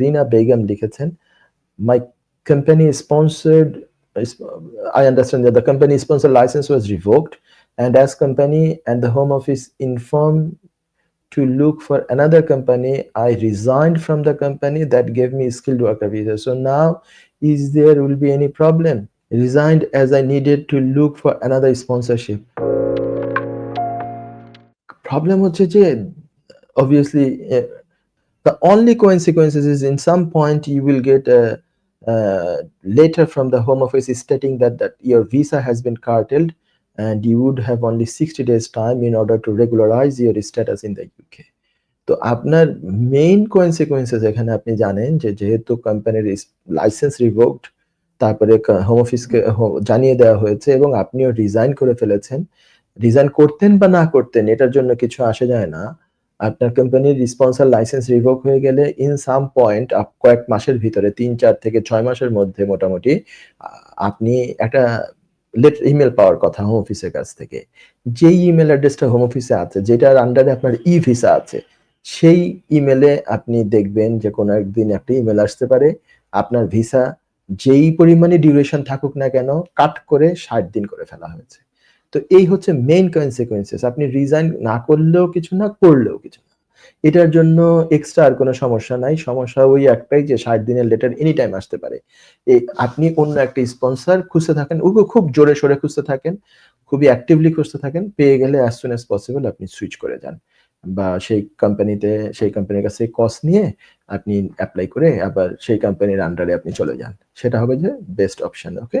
রিনা বেগম লিখেছেন মাই company sponsored i understand that the company sponsor license was revoked and as company and the home office informed to look for another company i resigned from the company that gave me skilled worker visa so now is there will be any problem resigned as i needed to look for another sponsorship problem হচ্ছে যে obviously uh, the only consequences is in some point you will get a, uh, letter from the home office stating that, that your visa has been curtailed and you would have only 60 days time in order to regularize your status in the UK. তো আপনার main consequences এখানে আপনি জানেন যে যেহেতু কোম্পানির licence revoked তারপরে home অফিসকে জানিয়ে দেওয়া হয়েছে এবং আপনিও রিজাইন করে ফেলেছেন রিজাইন করতেন বা না করতেন এটার জন্য কিছু আসে যায় না আপনার কোম্পানির স্পন্সর লাইসেন্স রিভোক হয়ে গেলে ইন সাম পয়েন্ট কয়েক মাসের ভিতরে, তিন, চার থেকে ছয় মাসের মধ্যে মোটামুটি আপনি একটা লেট ইমেল পাওয়ার কথা হোম অফিসের কাছ থেকে। যেই ইমেল অ্যাড্রেসটা হোম অফিসে আছে, যেটার আন্ডারে আপনার ই ভিসা আছে, সেই ইমেলে আপনি দেখবেন যে কোনো একদিন একটা ইমেল আসতে পারে। আপনার ভিসা যেই পরিমাণে ডিউরেশন থাকুক না কেন কাট করে ষাট দিন করে ফেলা হয়েছে। তো এই হচ্ছে মেইন কনসিকুয়েন্সেস আপনি রিজাইন না করলেও কিছু না, করলেও কিছু না। এটার জন্য এক্সট্রা আর কোনো সমস্যা নাই। সমস্যা ওই একটাই যে ষাট দিনের লেটার এনি টাইম আসতে পারে। আপনি অন্য একটা স্পন্সর খুঁজতে থাকেন। ওগুলো খুব জোরে সোরে খুঁজতে থাকেন। খুবই অ্যাক্টিভলি খুঁজতে থাকেন। পেয়ে গেলে অ্যাজ সুন অ্যাজ পসিবল আপনি সুইচ করে যান। বা সেই কোম্পানিতে সেই কোম্পানির কাছে কস্ট নিয়ে আপনি অ্যাপ্লাই করে আবার সেই কোম্পানির আন্ডারে আপনি চলে যান। সেটা হবে যে বেস্ট অপশন ওকে